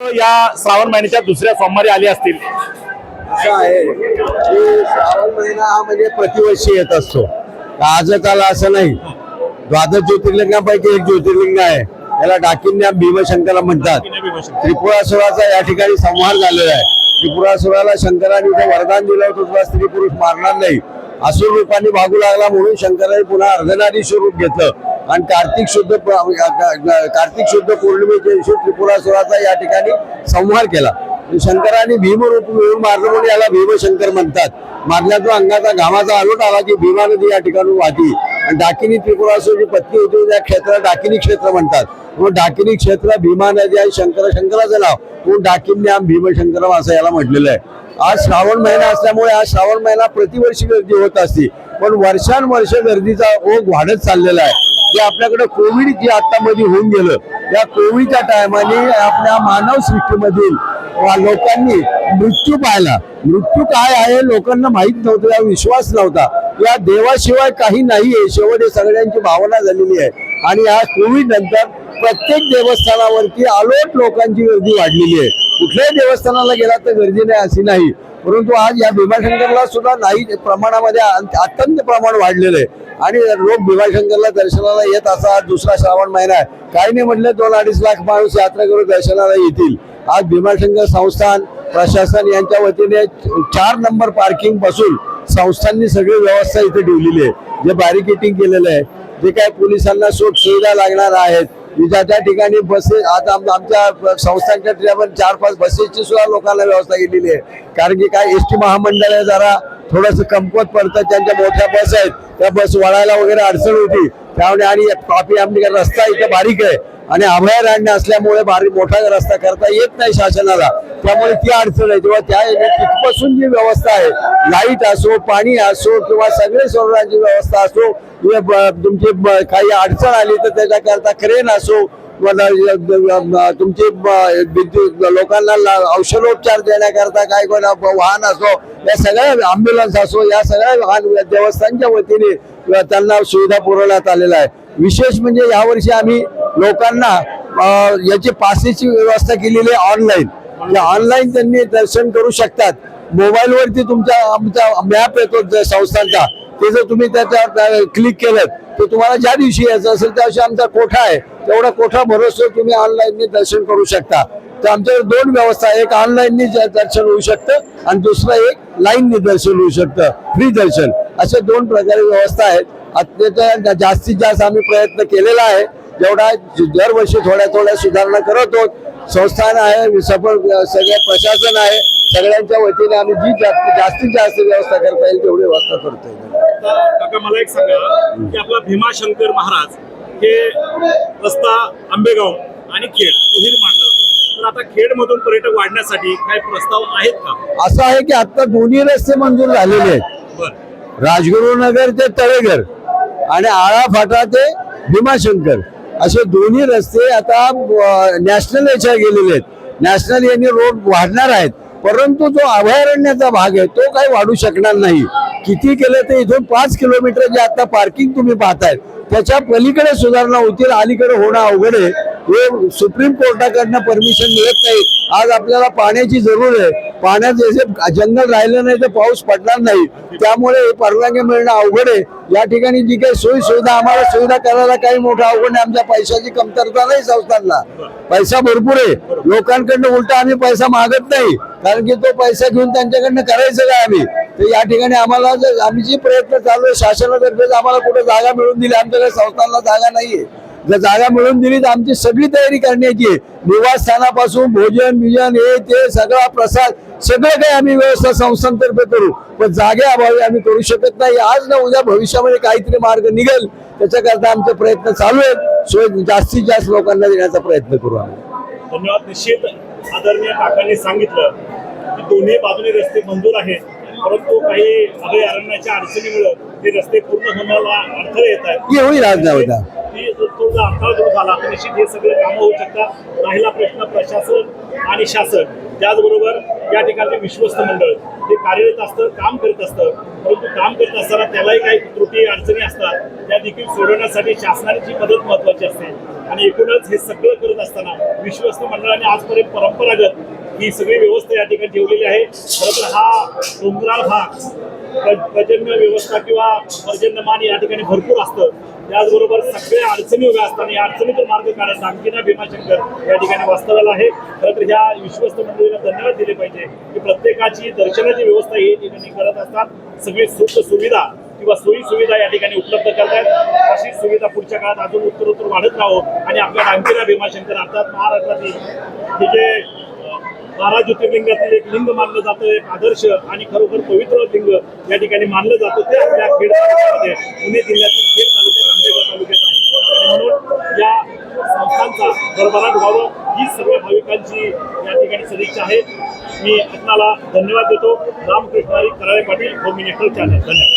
या श्रावण महिन्याच्या दुसऱ्या सोमवारी आले असतील. असं आहे. की श्रावण महिना हा म्हणजे प्रतिवर्षी येत असतो. आज काल असं नाही. द्वादश ज्योतिर्लिंगापैकी एक ज्योतिर्लिंग आहे. याला डाकिन्या भीमशंकरला म्हणतात. त्रिपुरासुराचा या ठिकाणी संहार झालेला आहे. त्रिपुरासुराला शंकराने इथे वरदान दिलं होतं तुला स्त्री पुरुष मारणार नाही. असुर रूपाने भागू लागला म्हणून शंकराने पुन्हा अर्धनारीश्वर रूप घेतलं. आणि कार्तिक शुद्ध कार्तिक शुद्ध पौर्णिमेच्या दिवशी त्रिपुरासुराचा या ठिकाणी संहार केला. शंकराने भीमरूप मिळून मारलं म्हणून याला भीमशंकर म्हणतात. मारल्यातून अंगाचा घामाचा आलोट आला की भीमा नदी या ठिकाणी वाहती. आणि डाकिनी त्रिपुरासुरची पत्नी होती त्या क्षेत्राला डाकिनी क्षेत्र म्हणतात. म्हणून डाकिनी क्षेत्र भीमा नदी आणि शंकर शंकराचं नाव. म्हणून आम भीमशंकरम असं याला म्हटलेलं आहे. आज श्रावण महिना असल्यामुळे आज श्रावण महिना प्रतिवर्षी गर्दी होत असते. पण वर्षानुवर्ष गर्दीचा ओघ वाढत चाललेला आहे. की आपल्याकडे कोविड जे आता मध्ये होऊन गेलं या कोविडच्या टायमाने आपल्या मानव सृष्टीमधील लोकांनी मृत्यू पाहिला. मृत्यू काय आहे लोकांना माहीत नव्हतं या विश्वास नव्हता. या देवाशिवाय काही नाही शेवट हे सगळ्यांची भावना झालेली आहे. आणि या कोविड नंतर प्रत्येक देवस्थानावरती अलोट लोकांची गर्दी वाढलेली आहे. कुठल्याही देवस्थानाला गेला तर गर्दी नाही अशी नाही. परंतु आज या भीमाशंकरला सुद्धा नाही प्रमाणामध्ये अत्यंत प्रमाण वाढलेलं आहे. आणि लोक भीमाशंकरला दर्शनाला येत असा आज दुसरा श्रावण महिना आहे. काही नाही म्हटलं दोन अडीच लाख माणूस यात्रा करून दर्शनाला येतील. आज भीमाशंकर संस्थान प्रशासन यांच्या वतीने चार नंबर पार्किंगपासून संस्थांनी सगळी व्यवस्था इथे ठेवलेली आहे. जे बॅरिकेटिंग केलेलं आहे. जे काय पोलिसांना सुख सुविधा लागणार आहेत ज्या त्या ठिकाणी बसेस आता आमच्या संस्थांच्या ट्रेन चार पाच बसेसची सुद्धा लोकांना व्यवस्था केलेली आहे. कारण की काय एस टी महामंडळ आहे जरा थोडंसं कमकुवत पडतं. त्यांच्या मोठ्या बस आहेत त्या बस वळायला वगैरे अडचण होती. त्यामुळे आणि कॉपी आमच्या रस्ता इथं बारीक आहे. आणि अभयारण्य असल्यामुळे बारीक मोठा रस्ता करता येत नाही शासनाला. त्यामुळे ती अडचण आहे. तेव्हा त्या तिथपासून जी व्यवस्था आहे लाइट असो पाणी असो किंवा सगळे सोडण्याची व्यवस्था असो किंवा ब- तुमची ब- काही अडचण आली तर त्याच्याकरता क्रेन असो तुमची विद्युत लोकांना ला- औषधोपचार देण्याकरता काय कोणा वाहन असो या सगळ्या अँब्युलन्स असो या सगळ्या वाहन देवस्थानच्या वतीने त्यांना सुविधा पुरवण्यात आलेला आहे विशेष म्हणजे यावर्षी आम्ही लोकांना याची पासेसची व्यवस्था केलेली आहे ऑनलाईन ऑनलाईन त्यांनी दर्शन करू शकतात. मोबाईलवरती तुमचा आमचा मॅप येतो संस्थांचा. ते जर तुम्ही त्याच्यावर क्लिक केलं तर तुम्हाला ज्या दिवशी यायचं असेल त्या दिवशी आमचा कोठा आहे तेवढा कोठा भरोसा तुम्ही ऑनलाईन दर्शन करू शकता. तर आमच्याकडे दोन व्यवस्था एक ऑनलाईन दर्शन होऊ शकतं आणि दुसरं एक लाईन दर्शन होऊ शकतं. फ्री दर्शन. अशा दोन प्रकारे व्यवस्था आहेत. अत्यंत जास्तीत जास्त आम्ही प्रयत्न केलेला आहे. जेवढा दरवर्षी थोड्या थोड्या सुधारणा करत आहोत संस्थान आहे सफळ सगळे प्रशासन आहे. सगळ्यांच्या वतीने आम्ही जी जास्त जास्तीत जास्त व्यवस्था करता येईल तेवढी व्यवस्था करतोय. काका मला एक सांगा की आपला भीमाशंकर महाराज हे रस्ता आंबेगाव आणि खेड दोन्ही मांडला जातो. तर आता खेड मधून पर्यटक वाढण्यासाठी काही प्रस्ताव आहेत का? असं आहे की आता दोन्ही रस्ते मंजूर झालेले आहेत. राजगुरुनगर ते तळेघर आणि आळा फाटा ते भीमाशंकर. असे दोन्ही रस्ते आता नॅशनल याच्या गेलेले आहेत. नॅशनल यांनी रोड वाढणार आहेत. परंतु जो अभयारण्याचा भाग आहे तो काही वाढू शकणार नाही. किती केलं ते इथून पाच किलोमीटर जे आता पार्किंग तुम्ही पाहताय त्याच्या पलीकडे सुधारणा होतील अलीकडे होणं अवघड आहे. हे सुप्रीम कोर्टाकडनं परमिशन मिळत नाही. आज आपल्याला पाण्याची जरूर आहे. पाण्यात जसे जंगल राहिलं नाही तर पाऊस पडणार नाही त्यामुळे परवानगी मिळणं अवघड आहे. या ठिकाणी जी काही सोयी सुविधा आम्हाला सुविधा करायला काही मोठं अवघड नाही. आमच्या पैशाची कमतरता नाही संस्थांना. पैसा भरपूर आहे. लोकांकडनं उलटा आम्ही पैसा मागत नाही. कारण की तो पैसा घेऊन त्यांच्याकडनं करायचं काय आम्ही? तर या ठिकाणी आम्हाला जर आम्ही जी प्रयत्न चालू आहे शासनातर्फे आम्हाला कुठे जागा मिळून दिली आमच्याकडे संस्थांना जागा नाहीये. जागा मिळून दिली तर आमची सगळी तयारी करण्याची आहे. निवासस्थानापासून भोजन बिजन हे ते सगळा प्रसाद सगळं काही आम्ही व्यवस्था संस्थांतर्फे करू. पण जागे अभावी आम्ही करू शकत नाही. आज ना उद्या भविष्यामध्ये काहीतरी मार्ग निघेल. त्याच्याकरता आमचे प्रयत्न चालू आहेत. सोय जास्तीत जास्त लोकांना देण्याचा प्रयत्न करू आम्ही. धन्यवाद. निश्चित आदरणीय काकांनी सांगितलं की दोन्ही बाजूने रस्ते मंजूर आहेत. परंतु काही अभयारण्याच्या अडचणीमुळे ते रस्ते पूर्ण होण्याला अडथळे येत आहेत. होईल आज उद्या की तो जर अडथळा दूर झाला तर निश्चित हे सगळे कामं होऊ शकतात राहिला प्रश्न प्रशासन आणि शासन. त्याचबरोबर या ठिकाणचे विश्वस्त मंडळ हे कार्यरत असतं काम करत असतं. परंतु काम करत असताना त्यालाही काही त्रुटी अडचणी असतात. त्या देखील सोडवण्यासाठी शासनाची मदत महत्वाची असते. आणि एकूणच हे सगळं करत असताना विश्वस्त मंडळाने आजपर्यंत परंपरागत ही सगळी व्यवस्था या ठिकाणी ठेवलेली आहे. खरं हा डोंगराळ भाग पर्जन्य व्यवस्था किंवा पर्जन्यमान या ठिकाणी भरपूर असतं. त्याचबरोबर सगळ्या अडचणी उभ्या असताना या अडचणीतून मार्ग काढत अंकिना भीमाशंकर या ठिकाणी वास्तव्याला आहे. खरं तर ह्या विश्वस्त मंडळीला धन्यवाद दिले पाहिजे की प्रत्येकाची दर्शनाची व्यवस्था ही ठिकाणी करत असतात. सगळी सुख सुविधा किंवा सोयी सुविधा या ठिकाणी उपलब्ध करतायत. अशी सुविधा पुढच्या काळात अजून उत्तरोत्तर वाढत राहो आणि आपल्या दामकिना भीमाशंकर अर्थात महाराष्ट्रातील हे जे बारा ज्योतिर्लिंगातील एक लिंग मानलं जातं एक आदर्श आणि खरोखर पवित्र लिंग या ठिकाणी मानलं जातं ते आपल्या खेड तालुक्यामध्ये पुणे जिल्ह्यातील खेड तालुक्यात तालुक्यात आहे. आणि म्हणून या संस्थांचा भरभराट व्हावं ही सर्व भाविकांची या ठिकाणी सदिच्छा आहे. मी आपणाला धन्यवाद देतो. रामकृष्णारी Karale Patil home minister channel धन्यवाद.